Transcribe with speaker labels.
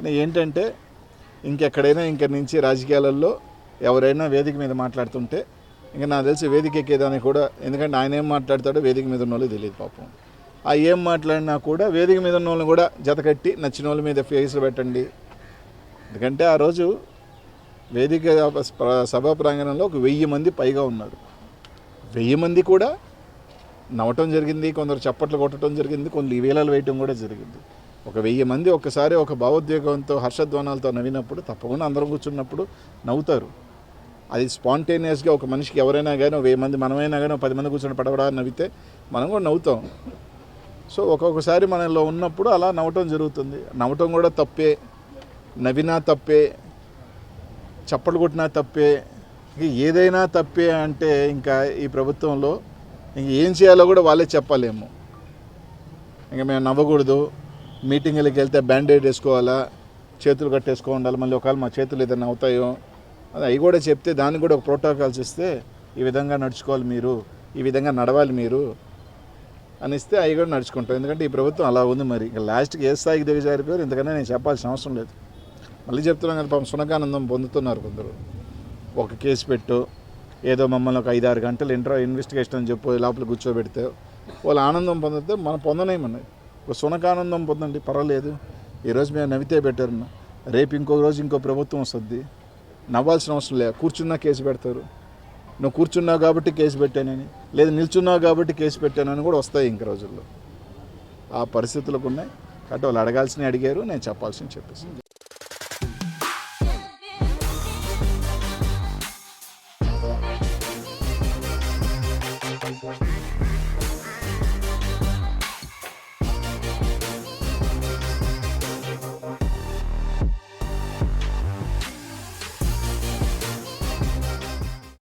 Speaker 1: కానీ ఏంటంటే ఇంకెక్కడైనా ఇంక నుంచి రాజకీయాలలో ఎవరైనా వేదిక మీద మాట్లాడుతుంటే ఇంకా నాకు తెలిసి వేదిక ఎక్కేదాన్ని కూడా ఎందుకంటే ఆయన ఏం మాట్లాడతాడో వేదిక మీద ఉన్న వాళ్ళకి తెలియదు పాపం. ఆ ఏం మాట్లాడినా కూడా వేదిక మీద ఉన్న వాళ్ళని కూడా జతకట్టి నచ్చిన వాళ్ళ మీద ఫేస్లు పెట్టండి. ఎందుకంటే ఆ రోజు వేదిక సభా ప్రాంగణంలో ఒక వెయ్యి మంది పైగా ఉన్నారు. వెయ్యి మంది కూడా నవ్వటం జరిగింది కొందరు చప్పట్లు కొట్టడం జరిగింది కొన్ని వేలాలు వేయటం కూడా జరిగింది. ఒక వెయ్యి మంది ఒక్కసారి ఒక భావోద్వేగంతో హర్షధ్వానాలతో నవ్వినప్పుడు తప్పకుండా అందరం కూర్చున్నప్పుడు నవ్వుతారు. అది స్పాంటేనియస్గా ఒక మనిషికి ఎవరైనా కానీ వెయ్యి మంది మనమైనా కానీ పది మంది కూర్చొని పడబడా నవ్వితే మనం కూడా నవ్వుతాం. సో ఒక్కొక్కసారి మనలో ఉన్నప్పుడు అలా నవ్వటం జరుగుతుంది. నవ్వటం కూడా తప్పే నవ్వినా తప్పే చప్పట్లు కొట్టినా తప్పే ఏదైనా తప్పే అంటే ఇంకా ఈ ప్రభుత్వంలో ఇంక ఏం చేయాలో కూడా వాళ్ళే చెప్పలేము. ఇంకా మేము నవ్వకూడదు. మీటింగ్లకి వెళ్తే బ్యాండేడ్ వేసుకోవాలా? చేతులు కట్టేసుకో ఉండాలి. మళ్ళీ ఒకవేళ మా చేతులు ఏదైనా అవుతాయో? అది అవి కూడా చెప్తే దానికి కూడా ఒక ప్రోటోకాల్స్ ఇస్తే ఈ విధంగా నడుచుకోవాలి మీరు ఈ విధంగా నడవాలి మీరు అని ఇస్తే అవి కూడా నడుచుకుంటాం. ఎందుకంటే ఈ ప్రభుత్వం అలా ఉంది మరి. ఇంకా లాస్ట్కి ఏ స్థాయికి దిగజారిపోయారు ఎందుకంటే నేను చెప్పాల్సిన అవసరం లేదు. మళ్ళీ చెప్తున్నాం కదా పాపం సునకానందం పొందుతున్నారు కొందరు. ఒక కేసు పెట్టు ఏదో మమ్మల్ని ఒక ఐదు ఆరు గంటలు ఇంట్రో ఇన్వెస్టిగేషన్ అని చెప్పు లోపల కూర్చోబెడితే వాళ్ళు ఆనందం పొందితే మనం పొందనేమన్నది ఒక సునకానందం పొందండి పర్వాలేదు. ఈరోజు మేము నవ్వితే బెటర్ రేపు ఇంకో రోజు ఇంకో ప్రభుత్వం వస్తుంది. నవ్వాల్సిన అవసరం లేదు కూర్చున్నా కేసు పెడతారు. నువ్వు కూర్చున్నావు కాబట్టి కేసు పెట్టానని లేదా నిల్చున్నావు కాబట్టి కేసు పెట్టానని కూడా వస్తాయి ఇంక రోజుల్లో. ఆ పరిస్థితులకు ఉన్నాయి. కాబట్టి వాళ్ళు అడగాల్సినవి అడిగారు నేను చెప్పాల్సింది చెప్పేసి